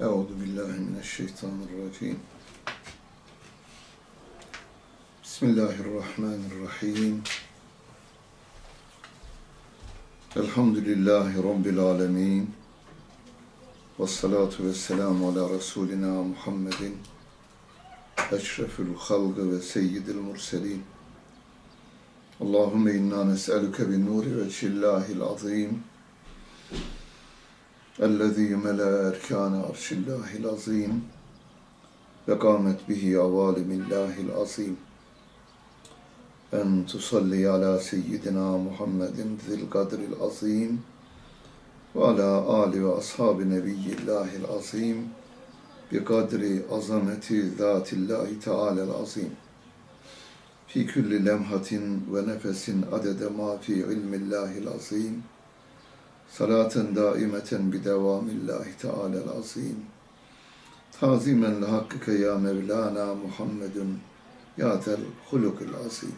Euzu billahi mineşşeytanirracim. Bismillahirrahmanirrahim. Elhamdülillahi Rabbil alemin. Ve salatu ve selamu ala Resulina Muhammedin. Eşrefül halgı ve seyyidil murselin. Allahümme inna nes'eluke bin nuri ve şillahil azim. الذي ملا أركان عرش الله العظيم وقامت به عوالم الله العظيم أن تصلي على سيدنا محمد ذي القدر العظيم وعلى آل وأصحاب نبي الله العظيم بقدر عظمة ذات الله تعالى العظيم في كل لمحة ونفس عدد ما في علم الله العظيم salaten daimeten bi devamillahi teala'l azim. Tazimen li hakkike ya Mevlana Muhammedun ya tel hulukul azim.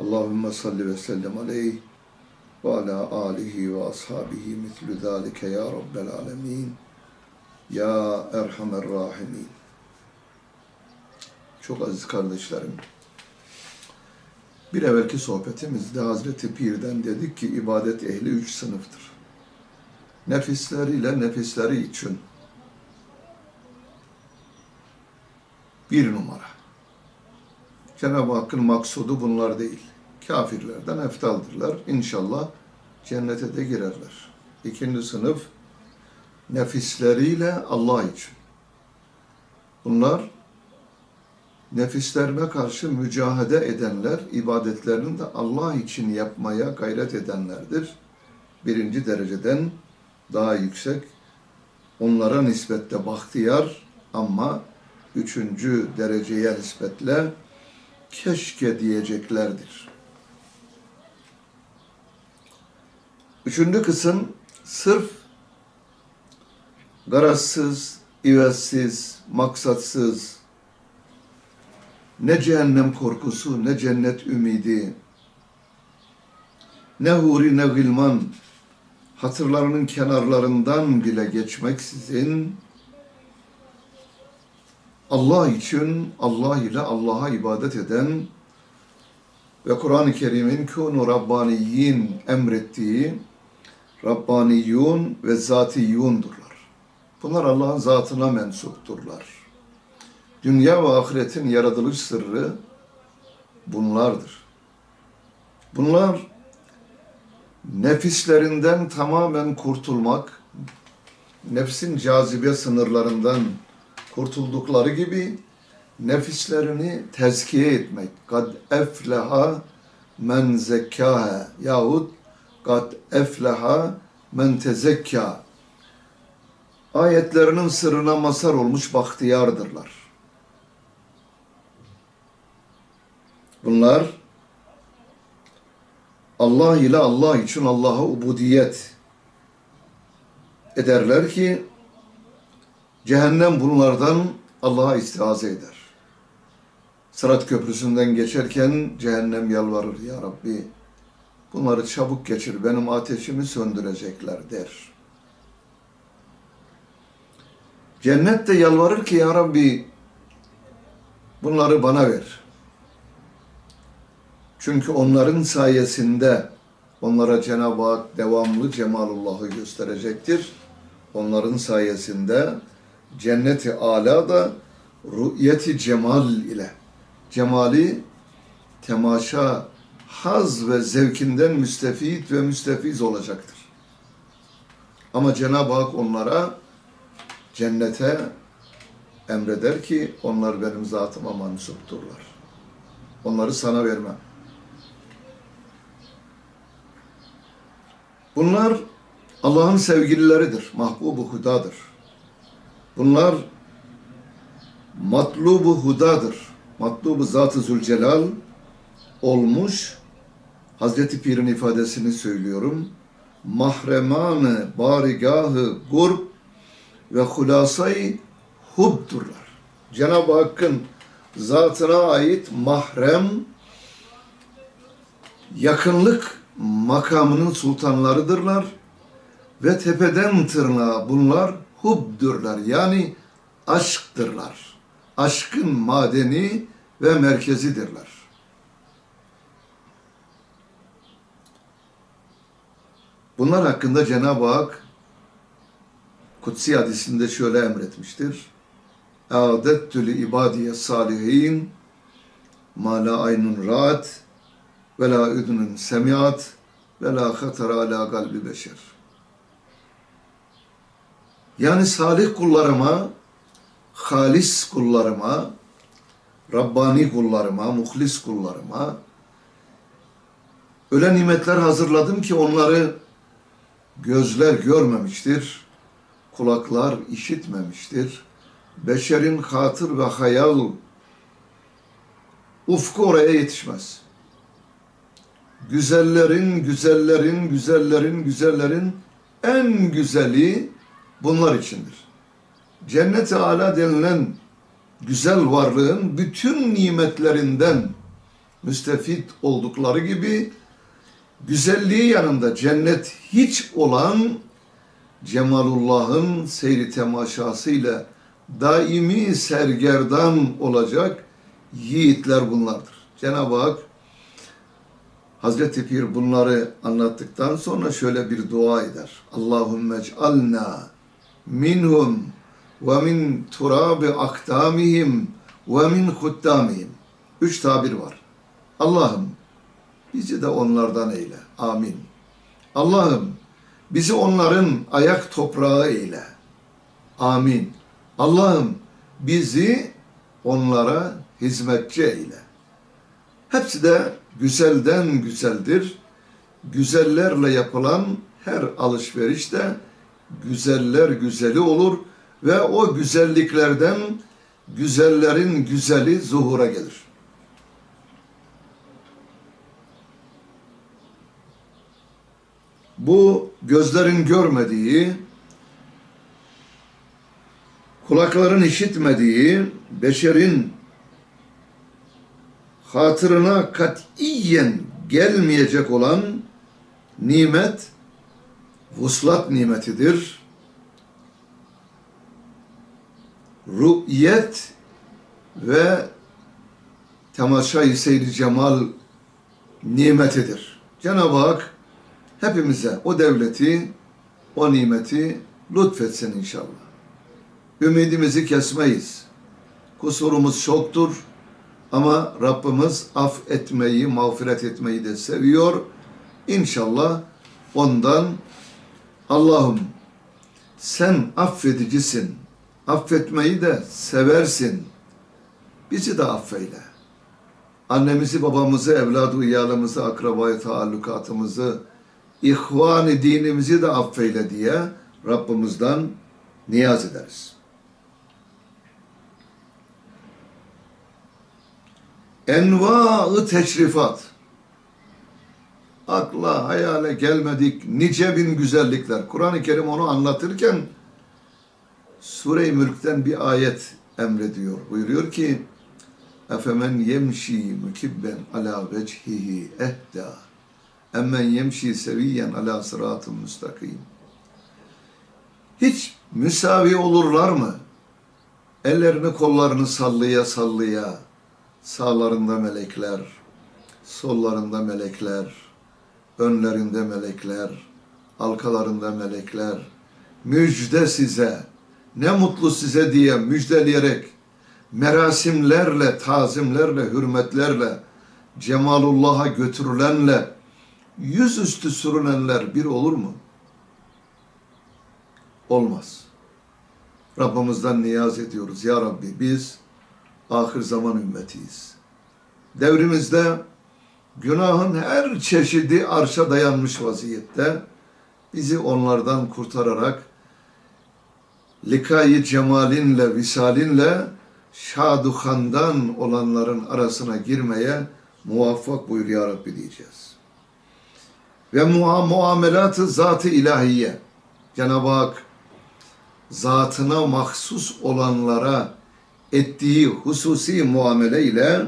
Allahümme salli ve sellem aleyh ve ala alihi ve ashabihi mitlü zâlike ya Rabbel alemin. Ya Erhamer Rahimin. Çok aziz kardeşlerim, bir evvelki sohbetimizde Hazreti Pir'den dedik ki ibadet ehli üç sınıftır. Nefisleriyle nefisleri için bir numara. Cenab-ı Hakk'ın maksudu bunlar değil. Kafirlerden eftaldırlar. İnşallah cennete de girerler. İkinci sınıf nefisleriyle Allah için. Bunlar nefislerine karşı mücahede edenler, ibadetlerini de Allah için yapmaya gayret edenlerdir. Birinci dereceden daha yüksek, onlara nispetle bahtiyar ama üçüncü dereceye nispetle keşke diyeceklerdir. Üçüncü kısım sırf garazsız, ivezsiz, maksatsız, ne cehennem korkusu, ne cennet ümidi, ne huri ne gılman, hatırlarının kenarlarından bile geçmeksizin, Allah için, Allah ile Allah'a ibadet eden ve Kur'an-ı Kerim'in kûnu Rabbaniyin emrettiği Rabbaniyun ve Zatiyundurlar. Bunlar Allah'ın zatına mensupturlar. Dünya ve ahiretin yaratılış sırrı bunlardır. Bunlar nefislerinden tamamen kurtulmak, nefsin cazibe sınırlarından kurtuldukları gibi nefislerini tezkiye etmek. Kad efleha men zekkâhe yahut kad efleha men tezekka ayetlerinin sırrına masar olmuş bahtiyardırlar. Bunlar Allah ile Allah için Allah'a ubudiyet ederler ki cehennem bunlardan Allah'a istiaze eder. Sırat köprüsünden geçerken cehennem yalvarır ya Rabbi bunları çabuk geçir benim ateşimi söndürecekler der. Cennet de yalvarır ki ya Rabbi bunları bana ver. Çünkü onların sayesinde onlara Cenab-ı Hak devamlı Cemalullah'ı gösterecektir. Onların sayesinde cenneti ala da rü'yeti cemal ile cemali temaşa haz ve zevkinden müstefit ve müstefiz olacaktır. Ama Cenab-ı Hak onlara cennete emreder ki onlar benim zatıma mansupturlar. Onları sana vermem. Bunlar Allah'ın sevgilileridir, mahbubu hudadır. Bunlar matlubu hudadır. Matlubu Zat-ı Zülcelal olmuş. Hazreti Pir'in ifadesini söylüyorum. Mahremanı barigahı gurb ve hulasayı hubdurlar. Cenab-ı Hakk'ın zatına ait mahrem yakınlık makamının sultanlarıdırlar ve tepeden tırnağa bunlar hubdurlar. Yani aşktırlar. Aşkın madeni ve merkezidirler. Bunlar hakkında Cenab-ı Hak Kutsi hadisinde şöyle emretmiştir. Li ibadiye salihin ma la aynun ra'at ve la üdünün semiat ve la hatara ala kalbi beşer. Yani salih kullarıma, halis kullarıma, Rabbani kullarıma, muhlis kullarıma öyle nimetler hazırladım ki onları gözler görmemiştir, kulaklar işitmemiştir. Beşerin hatır ve hayal ufku oraya yetişmez. Güzellerin, güzellerin, güzellerin, güzellerin en güzeli bunlar içindir. Cennet-i Ala denilen güzel varlığın bütün nimetlerinden müstefit oldukları gibi güzelliği yanında cennet hiç olan Cemalullah'ın seyri temaşasıyla daimi sergerdan olacak yiğitler bunlardır. Cenab-ı Hak Hazreti Pir bunları anlattıktan sonra şöyle bir dua eder. Allahümme ec'alna minhum ve min turabi aktamihim ve min huttamihim. Üç tabir var. Allah'ım bizi de onlardan eyle. Amin. Allah'ım bizi onların ayak toprağı eyle. Amin. Allah'ım bizi onlara hizmetçi eyle. Hepsi de güzelden güzeldir. Güzellerle yapılan her alışveriş de güzeller güzeli olur ve o güzelliklerden güzellerin güzeli zuhura gelir. Bu gözlerin görmediği, kulakların işitmediği, beşerin hatırına katiyen gelmeyecek olan nimet vuslat nimetidir. Ru'yet ve temaşa-i seyri cemal nimetidir. Cenab-ı Hak hepimize o devleti, o nimeti lütfetsin inşallah. Ümidimizi kesmeyiz. Kusurumuz çoktur ama Rabbimiz af etmeyi, mağfiret etmeyi de seviyor. İnşallah ondan Allah'ım sen affedicisin. Affetmeyi de seversin. Bizi de affeyle. Annemizi, babamızı, evladı, iyalımızı, akrabayı, taallukatımızı, ihvan dinimizi de affeyle diye Rabbimizden niyaz ederiz. Enva-ı teşrifat. Akla, hayale gelmedik nice bin güzellikler. Kur'an-ı Kerim onu anlatırken Sure-i Mülk'ten bir ayet emrediyor. Buyuruyor ki Efemen yemşi mükibben ala vecihihi ehda emmen yemşi seviyen ala sıratın müstakim. Hiç müsavi olurlar mı? Ellerini kollarını sallaya sallaya sağlarında melekler, sollarında melekler, önlerinde melekler, alkalarında melekler, müjde size, ne mutlu size diye müjdeleyerek merasimlerle, tazimlerle, hürmetlerle, cemalullah'a götürülenle yüzüstü sürünenler bir olur mu? Olmaz. Rabbimizden niyaz ediyoruz. Ya Rabbi biz ahir zaman ümmetiyiz. Devrimizde günahın her çeşidi arşa dayanmış vaziyette bizi onlardan kurtararak likayı cemalinle, visalinle şaduhandan olanların arasına girmeye muvaffak buyur ya Rabbi diyeceğiz. Ve mua muamelatı ilahiye Cenab-ı Hak zatına mahsus olanlara ettiği hususi muamele ile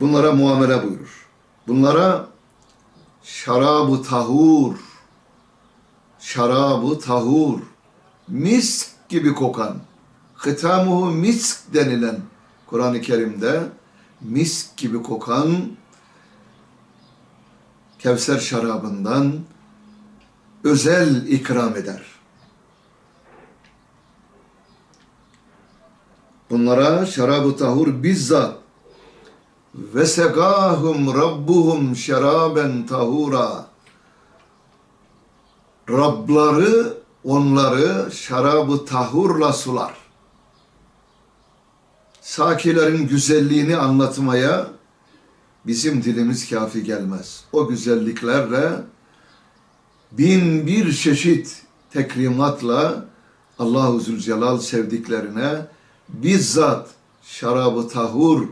bunlara muamele buyurur. Bunlara şarabı tahur, şarabı tahur, misk gibi kokan, hitamuhu misk denilen Kur'an-ı Kerim'de misk gibi kokan Kevser şarabından özel ikram eder. Bunlara şarabı tahur bizzat ve segahum rabbuhum şeraben tahura Rabları onları şarabı tahurla sular. Sakilerin güzelliğini anlatmaya bizim dilimiz kafi gelmez. O güzelliklerle bin bir çeşit tekrimatla Allahu Zülcelal sevdiklerine bizzat şarabı tahur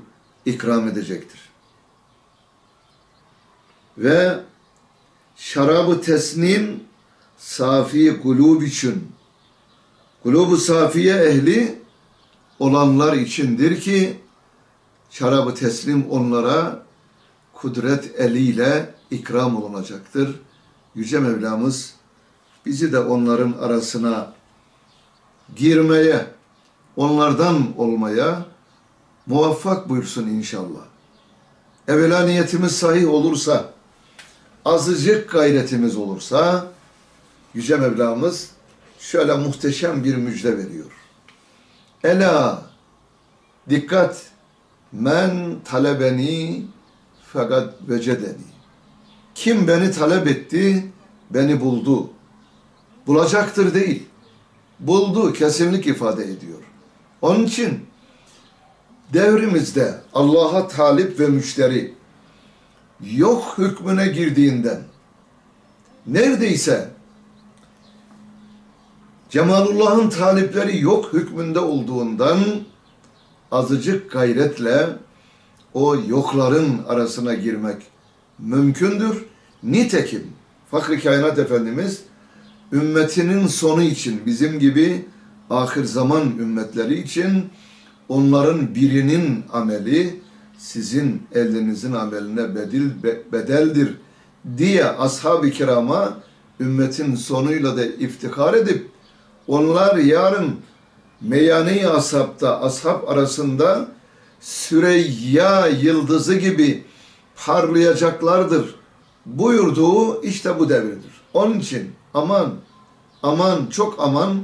ikram edecektir. Ve şarabı tesnim safi kulub için kulubu safiye ehli olanlar içindir ki şarabı teslim onlara kudret eliyle ikram olunacaktır. Yüce Mevlamız bizi de onların arasına girmeye, onlardan olmaya muvaffak buyursun inşallah. Evvela niyetimiz sahih olursa, azıcık gayretimiz olursa, Yüce Mevlamız şöyle muhteşem bir müjde veriyor. Ela, dikkat, men talebeni fakat vecedeni. Kim beni talep etti, beni buldu. Bulacaktır değil. Buldu kesinlik ifade ediyor. Onun için devrimizde Allah'a talip ve müşteri yok hükmüne girdiğinden neredeyse Cemalullah'ın talipleri yok hükmünde olduğundan azıcık gayretle o yokların arasına girmek mümkündür. Nitekim Fakri Kainat Efendimiz ümmetinin sonu için bizim gibi ahir zaman ümmetleri için onların birinin ameli sizin elinizin ameline bedil, bedeldir diye ashab-ı kirama ümmetin sonuyla da iftihar edip onlar yarın meyane-i ashabta ashab arasında Süreyya yıldızı gibi parlayacaklardır buyurduğu işte bu devirdir. Onun için aman aman çok aman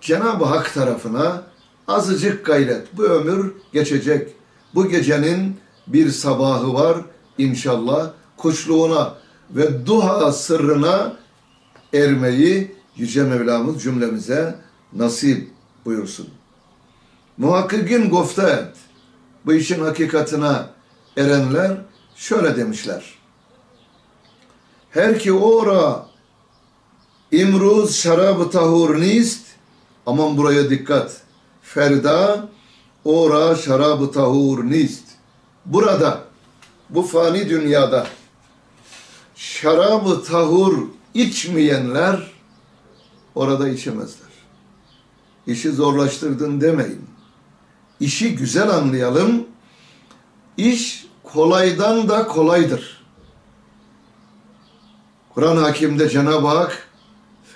Cenab-ı Hak tarafına azıcık gayret. Bu ömür geçecek. Bu gecenin bir sabahı var inşallah. Kuşluğuna ve duha sırrına ermeyi Yüce Mevlamız cümlemize nasip buyursun. Muhakkikin goftet bu işin hakikatine erenler şöyle demişler. Her ki ora imruz şarabı tahur nist aman buraya dikkat. Ferda ora şarabı tahur nist. Burada bu fani dünyada şarabı tahur içmeyenler orada içemezler. İşi zorlaştırdın demeyin. İşi güzel anlayalım. İş kolaydan da kolaydır. Kur'an Hakim'de Cenab-ı Hak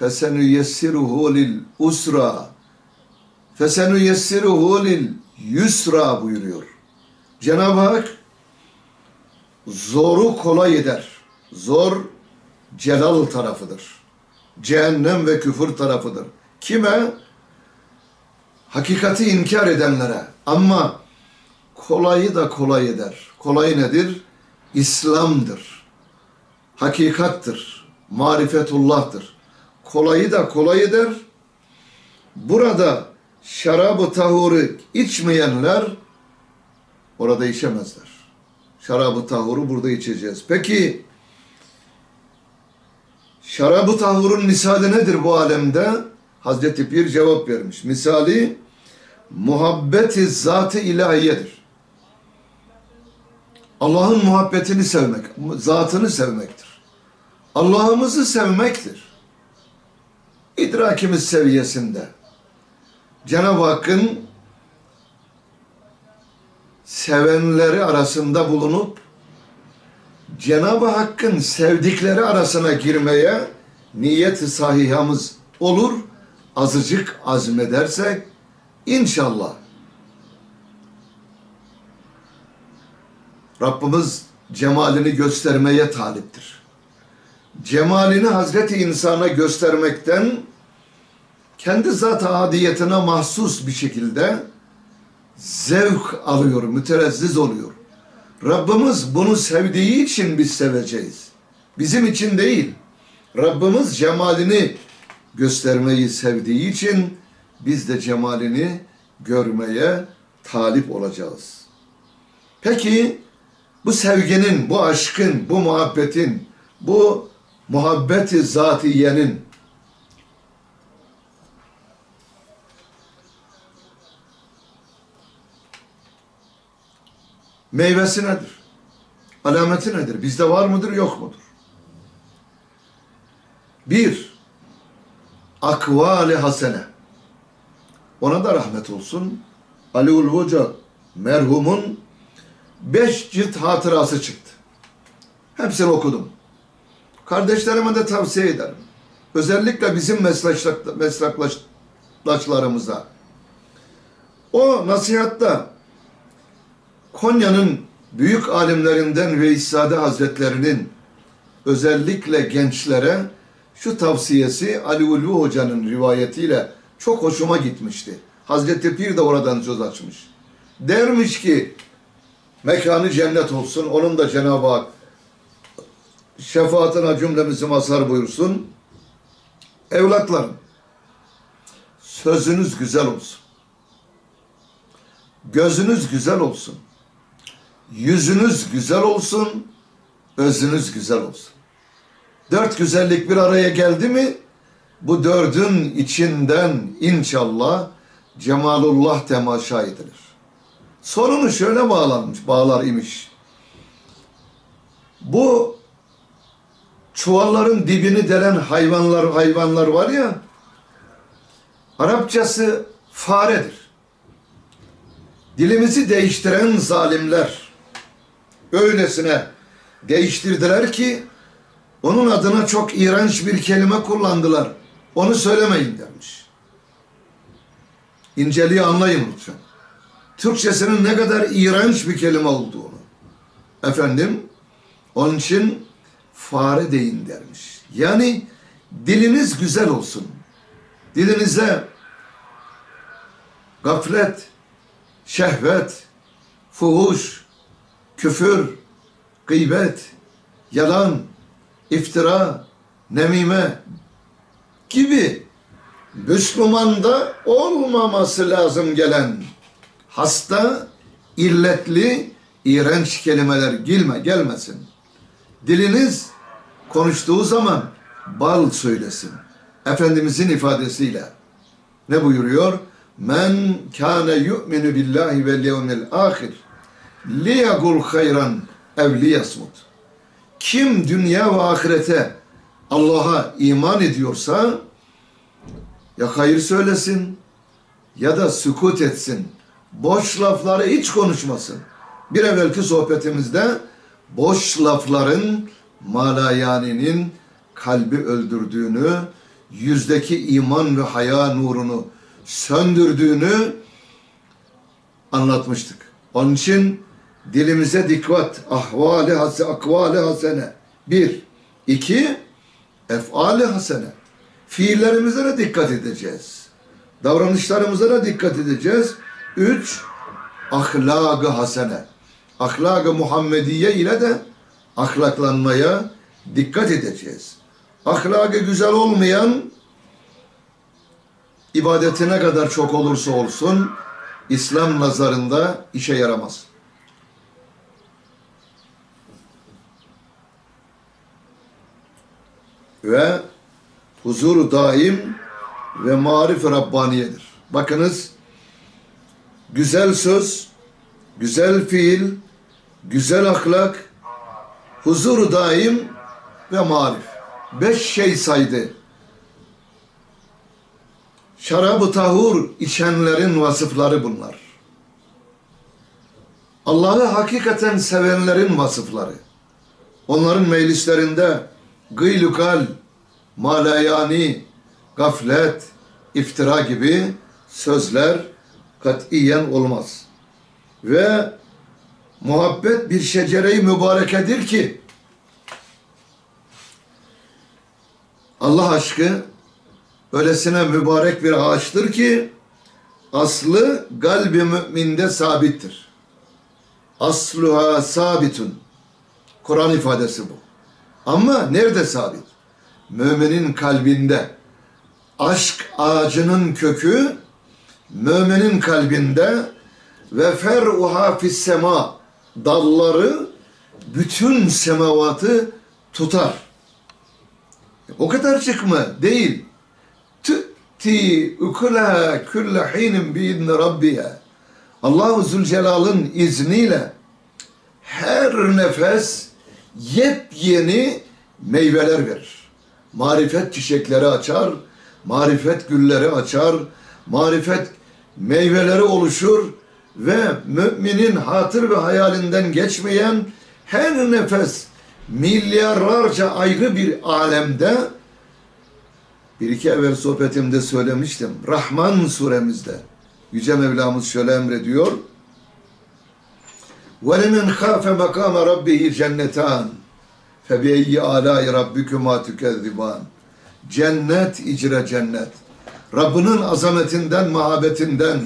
fesenu yessiruhu lil usra fesenu yessiruhu lil yusra buyuruyor. Cenab-ı Hak zoru kolay eder. Zor celal tarafıdır. Cehennem ve küfür tarafıdır. Kime? Hakikati inkar edenlere. Ama kolayı da kolay eder. Kolay nedir? İslam'dır. Hakikattır. Marifetullah'tır. Kolayı da kolay eder. Burada şarabı tahuru içmeyenler orada içemezler. Şarabı tahuru burada içeceğiz. Peki şarabı tahurun misali nedir bu alemde? Hazreti Pir cevap vermiş. Misali muhabbeti zatı ilahiyedir. Allah'ın muhabbetini sevmek, zatını sevmektir. Allah'ımızı sevmektir. İdrakimiz seviyesinde. Cenab-ı Hakk'ın sevenleri arasında bulunup Cenab-ı Hakk'ın sevdikleri arasına girmeye niyet-i sahihamız olur, azıcık azmedersek inşallah Rabbimiz cemalini göstermeye taliptir. Cemalini Hazreti insana göstermekten kendi zat adiyetine mahsus bir şekilde zevk alıyor, müterezziz oluyor. Rabbimiz bunu sevdiği için biz seveceğiz. Bizim için değil. Rabbimiz cemalini göstermeyi sevdiği için biz de cemalini görmeye talip olacağız. Peki bu sevginin, bu aşkın, bu muhabbetin, bu muhabbeti zatiyenin meyvesi nedir? Alameti nedir? Bizde var mıdır, yok mudur? Bir, akvali hasene. Ona da rahmet olsun. Ali Ul Hoca merhumun beş cilt hatırası çıktı. Hepsini okudum. Kardeşlerime de tavsiye ederim. Özellikle bizim meslektaş, meslektaşlarımıza. O nasihatta Konya'nın büyük alimlerinden Veysade Hazretlerinin özellikle gençlere şu tavsiyesi Ali Ulvi Hoca'nın rivayetiyle çok hoşuma gitmişti. Hazreti Pir de oradan söz açmış. Dermiş ki mekanı cennet olsun. Onun da Cenab-ı Hak şefaatine cümlemizi mazhar buyursun. Evlatlarım, sözünüz güzel olsun. Gözünüz güzel olsun. Yüzünüz güzel olsun. Özünüz güzel olsun. Dört güzellik bir araya geldi mi bu dördün içinden inşallah cemalullah temaşa edilir. Sorunu şöyle bağlanmış, bağlar imiş. Bu çuvalların dibini delen hayvanlar hayvanlar var ya Arapçası faredir. Dilimizi değiştiren zalimler öylesine değiştirdiler ki onun adına çok iğrenç bir kelime kullandılar. Onu söylemeyin demiş. İnceliği anlayın lütfen. Türkçesinin ne kadar iğrenç bir kelime olduğunu. Efendim, onun için fare deyin dermiş. Yani diliniz güzel olsun. Dilinize gaflet, şehvet, fuhuş, küfür, gıybet, yalan, iftira, nemime gibi Müslümanda olmaması lazım gelen hasta, illetli, iğrenç kelimeler gelme, gelmesin. Diliniz konuştuğu zaman bal söylesin. Efendimizin ifadesiyle. Ne buyuruyor? Men kâne yu'minu billahi vel yevmil ahir liyagul hayran ev liyasmut. Kim dünya ve ahirete Allah'a iman ediyorsa ya hayır söylesin ya da sükut etsin. Boş lafları hiç konuşmasın. Bir evvelki sohbetimizde boş lafların malayaninin kalbi öldürdüğünü, yüzdeki iman ve haya nurunu söndürdüğünü anlatmıştık. Onun için dilimize dikkat, ahvali hase, akvali hasene. Bir, iki, efali hasene. Fiillerimize de dikkat edeceğiz. Davranışlarımıza da dikkat edeceğiz. Üç, ahlak-ı hasene. Ahlak-ı Muhammediye ile de ahlaklanmaya dikkat edeceğiz. Ahlakı güzel olmayan ibadeti ne kadar çok olursa olsun İslam nazarında işe yaramaz. Ve huzur daim ve marif Rabbaniyedir. Bakınız güzel söz, güzel fiil, güzel ahlak, huzur daim ve marif. Beş şey saydı. Şarabı tahur içenlerin vasıfları bunlar. Allah'ı hakikaten sevenlerin vasıfları. Onların meclislerinde gıylukal, malayani, gaflet, iftira gibi sözler katiyen olmaz. Ve muhabbet bir şecere-i mübarekedir ki Allah aşkı öylesine mübarek bir ağaçtır ki aslı kalbi müminde sabittir. Asluha sabitun. Kur'an ifadesi bu. Ama nerede sabit? Müminin kalbinde. Aşk ağacının kökü müminin kalbinde ve fer'uha fis sema dalları bütün semavatı tutar. O kadar çıkma değil. Tü'ti ukulaha külle hinin biidni rabbiha. Allahu Zülcelal'ın izniyle her nefes yepyeni meyveler verir. Marifet çiçekleri açar, marifet gülleri açar, marifet meyveleri oluşur ve müminin hatır ve hayalinden geçmeyen her nefes milyarlarca ayrı bir alemde bir iki evvel sohbetimde söylemiştim. Rahman suremizde Yüce Mevlamız şöyle emrediyor. وَلَمَنْ خَافَ مَقَامَ رَبِّهِ جَنَّتَانِ فَبِيَيِّ آلَاءِ رَبِّكُمَا تُكَذِّبَانِ Cennet icra cennet. Rabbinin azametinden, mahabetinden,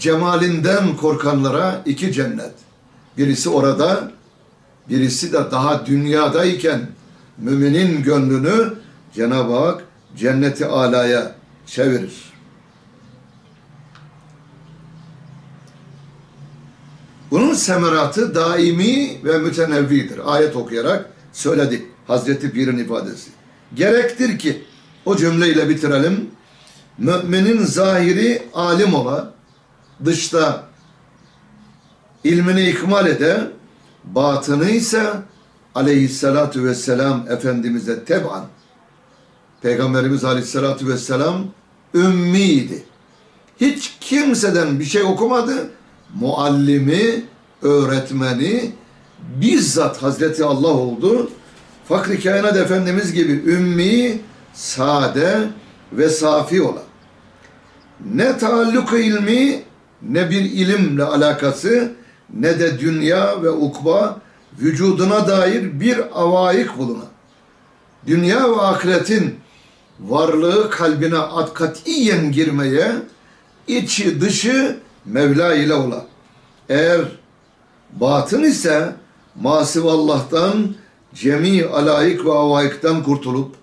cemalinden korkanlara iki cennet. Birisi orada, birisi de daha dünyadayken müminin gönlünü Cenab-ı Hak cenneti alaya çevirir. Bunun semeratı daimi ve mütenevvidir. Ayet okuyarak söyledik Hazreti Pir'in ifadesi. Gerektir ki o cümleyle bitirelim. Müminin zahiri alim ola, dışta ilmini ikmal ede, batını ise aleyhissalatu vesselam Efendimiz'e teban. Peygamberimiz aleyhissalatu vesselam ümmiydi. Hiç kimseden bir şey okumadı. Muallimi, öğretmeni bizzat Hazreti Allah oldu. Fakri kainat Efendimiz gibi ümmi, sade ve safi olan. Ne taalluk ilmi ne bir ilimle alakası ne de dünya ve ukba vücuduna dair bir avaik bulunan. Dünya ve ahiretin varlığı kalbine at katiyen girmeye içi dışı Mevla ile ola. Eğer batın ise masif Allah'tan cemi alayık ve avaikten kurtulup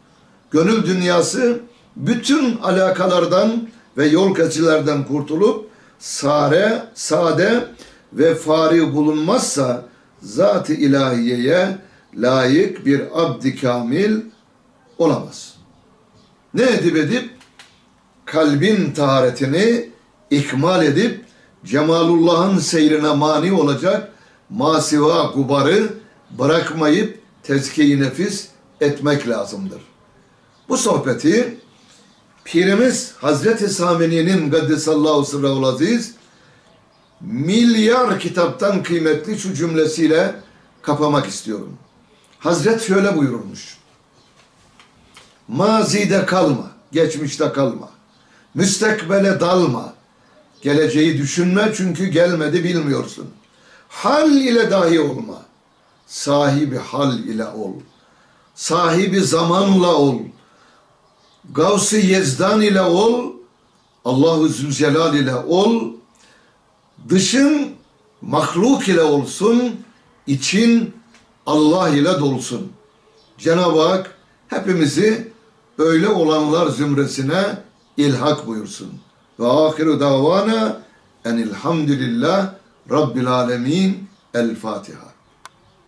gönül dünyası bütün alakalardan ve yol keçilerden kurtulup sare, sade ve fari bulunmazsa zat-ı ilahiyeye layık bir abdi kamil olamaz. Ne edip edip kalbin taharetini ikmal edip Cemalullah'ın seyrine mani olacak masiva gubarı bırakmayıp tezkiye nefis etmek lazımdır. Bu sohbeti Pirimiz Hazreti Samini'nin Gaddesallahu sırrahul aziz milyar kitaptan kıymetli şu cümlesiyle kapamak istiyorum. Hazret şöyle buyurmuş. Mazide kalma, geçmişte kalma. Müstekbele dalma. Geleceği düşünme çünkü gelmedi bilmiyorsun. Hal ile dahi olma. Sahibi hal ile ol. Sahibi zamanla ol. Gavs-ı Yezdan ile ol. Allahu Zülcelal ile ol. Dışın mahluk ile olsun. için Allah ile dolsun. Cenab-ı Hak hepimizi öyle olanlar zümresine ilhak buyursun. Ve ahiru davana enilhamdülillah Rabbil alemin. El Fatiha.